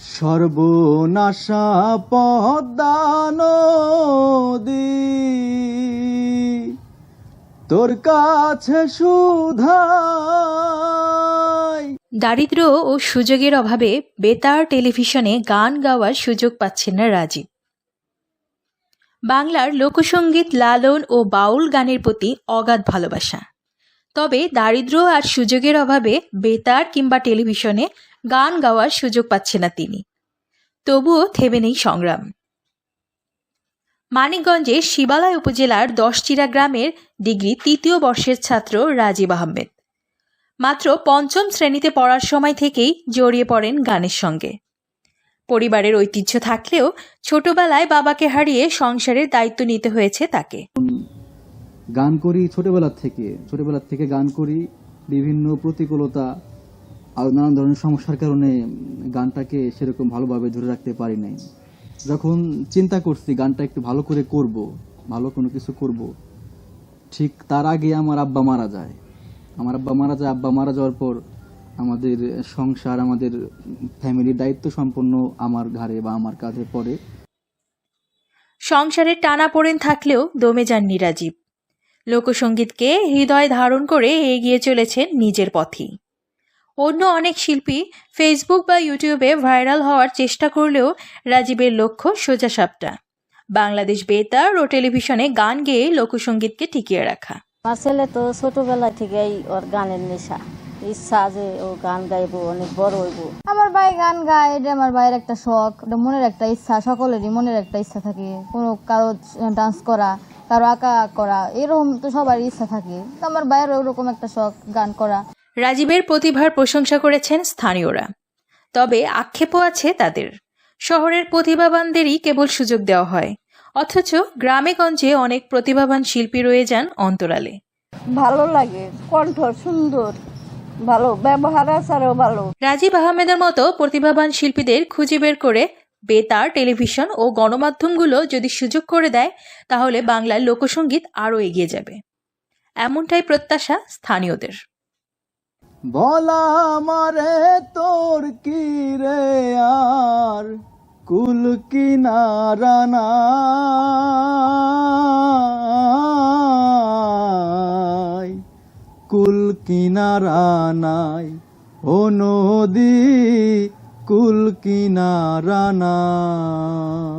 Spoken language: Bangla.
সর্বনাশা পদ্মা তোর কাছে সুধাই। দারিদ্র্য ও সুযোগের অভাবে বেতার টেলিভিশনে গান গাওয়ার সুযোগ পাচ্ছেন না রাজীব। বাংলার লোকসঙ্গীত লালন ও বাউল গানের প্রতি অগাধ ভালোবাসা। তবে দারিদ্র্য আর সুযোগের অভাবে বেতার কিংবা টেলিভিশনে গান গাওয়ার সুযোগ পাচ্ছে না তিনি। তবুও থেমে নেই সংগ্রাম। মানিকগঞ্জের শিবালয় উপজেলার দশচিরা গ্রামের ডিগ্রি তৃতীয় বর্ষের ছাত্র রাজীব আহমেদ। মাত্র পঞ্চম শ্রেণীতে পড়ার সময় থেকেই জড়িয়ে পড়েন গানের সঙ্গে। পরিবারের ঐতিহ্য থাকলেও ছোটবেলায় বাবাকে হারিয়ে সংসারের দায়িত্ব নিতে হয়েছে তাকে। গান করি ছোটবেলার থেকে। ছোটবেলার থেকে গান করি, বিভিন্ন প্রতিকূলতা আর নানান ধরনের সমস্যার কারণে গানটাকে সেরকম ভালোভাবে ধরে রাখতে পারি নাই। যখন চিন্তা করছি গানটা একটু ভালো করে করব, ভালো কোনো কিছু করব, ঠিক তার আগে আমার আব্বা মারা যায়। আমার আব্বা মারা যায়, আব্বা মারা যাওয়ার পর আমাদের সংসার, আমাদের ফ্যামিলির দায়িত্ব সম্পন্ন আমার ঘাড়ে বা আমার কাঁধে পড়ে। সংসারের টানা পড়েন থাকলেও দমে যাননি রাজীব লোকসঙ্গীতকে হৃদয় ধারণ করে এগিয়ে চলেছেন নিজের পথেই অন্য অনেক শিল্পী ফেসবুক বা ইউটিউবে ভাইরাল হওয়ার চেষ্টা করলেও রাজীবের লক্ষ্য সোজা সাপটা। বাংলাদেশ বেতার ও টেলিভিশনে গান গেয়ে লোকসঙ্গীতকে টিকিয়ে রাখা। আমার ছেলে তো ছোটবেলা থেকেই ওর গানের নেশা। ইচ্ছা যে ও গান গাইবো, অনেক বড় হইব। আমার ভাই গান গায়, এটা আমার ভাইয়ের একটা শখ। এটা মনের একটা ইচ্ছা, সকলেরই মনের একটা ইচ্ছা থাকে। কোনো কারও ডান্স করা কারও আঁকা করা এরকম তো সবারই ইচ্ছা থাকে। তো আমার ভাইয়ের ওরকম একটা শখ গান করা। রাজীবের প্রতিভার প্রশংসা করেছেন স্থানীয়রা। তবে আক্ষেপও আছে তাদের। শহরের প্রতিভাবানদেরই কেবল সুযোগ দেওয়া হয়। অথচ গ্রামে গঞ্জে অনেক প্রতিভাবান শিল্পী রয়ে যান অন্তরালে। ভালো লাগে কণ্ঠ সুন্দর ভালো ব্যবহার আচারও ভালো। রাজীব আহমেদের মতো প্রতিভাবান শিল্পীদের খুঁজে বের করে বেতার, টেলিভিশন ও গণমাধ্যমগুলো যদি সুযোগ করে দেয়, তাহলে বাংলার লোকসঙ্গীত আরও এগিয়ে যাবে। এমনটাই প্রত্যাশা স্থানীয়দের। বলা মারে তোর কি রে আর? কুল কুল কিনারা নাই। ও নদী কুল কিনারা নাই